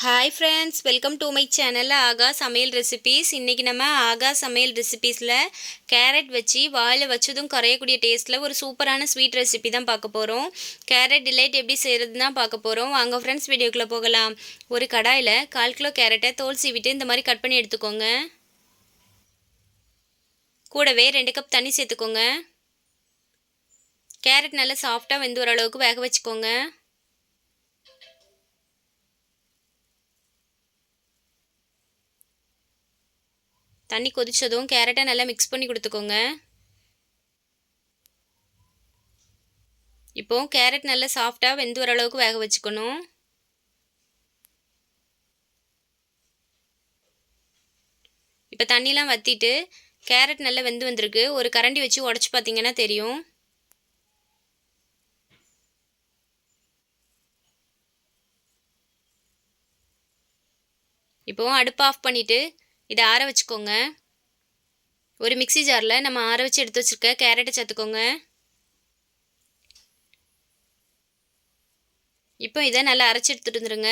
Hi friends welcome to my channel ஆகா சமையல் recipes இன்றைக்கி நம்ம ஆகா சமையல் ரெசிபீஸில் கேரட் வச்சு வாயில் வச்சதும் கரையக்கூடிய டேஸ்ட்டில் ஒரு சூப்பரான ஸ்வீட் ரெசிபி தான் பார்க்க போகிறோம் கேரட் டிலைட் எப்படி செய்கிறது தான் பார்க்க போகிறோம் வாங்க ஃப்ரெண்ட்ஸ் வீடியோக்குள்ளே போகலாம். ஒரு கடாயில் கால் கிலோ கேரட்டை தோல் சீவிட்டு இந்த மாதிரி கட் பண்ணி எடுத்துக்கோங்க. கூடவே ரெண்டு கப் தண்ணி சேர்த்துக்கோங்க. கேரட் நல்லா சாஃப்டாக வெந்து வர அளவுக்கு வேக வச்சுக்கோங்க. தண்ணி கொதித்ததும் கேரட்டை நல்லா மிக்ஸ் பண்ணி கொடுத்துக்கோங்க. இப்போ கேரட் நல்லா சாஃப்டாக வெந்து வர அளவுக்கு வேக வச்சுக்கணும். இப்போ தண்ணிலாம் வற்றிட்டு கேரட் நல்லா வெந்து வந்திருக்கு. ஒரு கரண்டி வச்சு உடச்சி பார்த்தீங்கன்னா தெரியும். இப்போ அடுப்பு ஆஃப் பண்ணிவிட்டு இதை ஆற வச்சுக்கோங்க. ஒரு மிக்சி ஜாரில் நம்ம ஆற வச்சு எடுத்து வச்சுருக்க கேரட்டை சேர்த்துக்கோங்க. இப்போ இதை நல்லா அரைச்சி எடுத்துகிட்டு வந்துடுங்க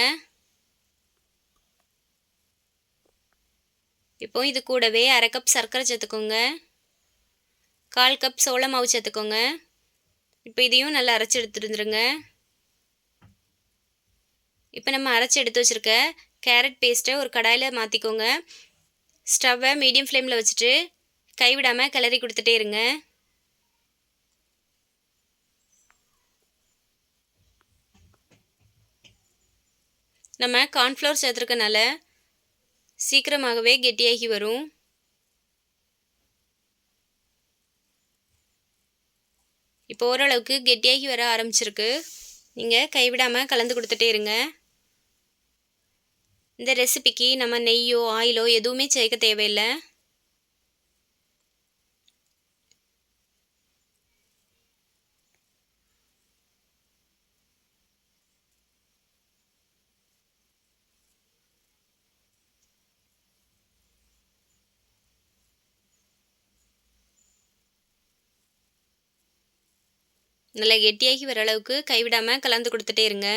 இப்போ இது கூடவே அரை கப் சர்க்கரை சேர்த்துக்கோங்க. கால் கப் சோள மாவு சேர்த்துக்கோங்க. இப்போ இதையும் நல்லா அரைச்சி எடுத்துகிட்டு வந்துடுங்க இப்போ நம்ம அரைச்சி எடுத்து வச்சுருக்க கேரட் பேஸ்ட்டை ஒரு கடாயில் மாற்றிக்கோங்க ஸ்டவ்வை மீடியம் ஃப்ளேமில் வச்சுட்டு கைவிடாமல் கிளறி கொடுத்துட்டே இருங்க. நம்ம கார்ன்ஃப்ளவர் சேர்த்துருக்கனால சீக்கிரமாகவே கெட்டியாகி வரும். இப்போ ஓரளவுக்கு கெட்டியாகி வர ஆரம்பிச்சிருக்கு. நீங்கள் கைவிடாமல் கலந்து கொடுத்துட்டே இருங்க. இந்த ரெசிபிக்கு நம்ம நெய்யோ ஆயிலோ எதுவுமே சேர்க்க தேவையில்லை. நல்லா கெட்டியாகி வர அளவுக்கு கைவிடாமல் கலந்து கொடுத்துட்டே இருங்க.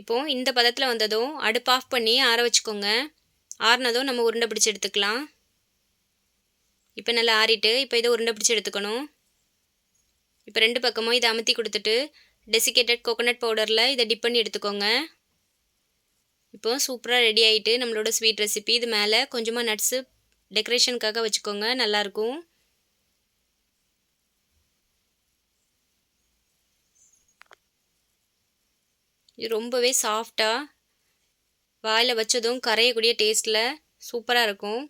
இப்போது இந்த பதத்தில் வந்ததும் அடுப்பு ஆஃப் பண்ணி ஆற வச்சுக்கோங்க. ஆறினதும் நம்ம உருண்டை பிடிச்சி எடுத்துக்கலாம். இப்போ நல்லா ஆறிட்டு இப்போ இதை உருண்டை பிடிச்சி எடுத்துக்கணும். இப்போ ரெண்டு பக்கமும் இதை அமுத்தி கொடுத்துட்டு டெசிகேட்டட் கோகோனட் பவுடரில் இதை டிப் பண்ணி எடுத்துக்கோங்க. இப்போ சூப்பராக ரெடி ஆகிட்டு நம்மளோட ஸ்வீட் ரெசிபி இது மேலே கொஞ்சமாக நட்ஸு டெக்கரேஷனுக்காக வச்சுக்கோங்க நல்லாயிருக்கும் இது ரொம்பவே சாஃப்டாக வாயில் வச்சதும் கரையக்கூடிய டேஸ்ட்டில் சூப்பராக இருக்கும்.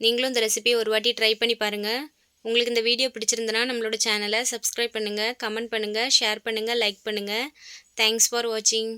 நீங்களும் இந்த ரெசிபியை ஒரு வாட்டி ட்ரை பண்ணி பாருங்கள் உங்களுக்கு இந்த வீடியோ பிடிச்சிருந்தனா நம்மளோட சேனலை சப்ஸ்கிரைப் பண்ணுங்கள் கமெண்ட் பண்ணுங்கள் ஷேர் பண்ணுங்கள் லைக் பண்ணுங்கள் தேங்க்ஸ் ஃபார் வாட்சிங்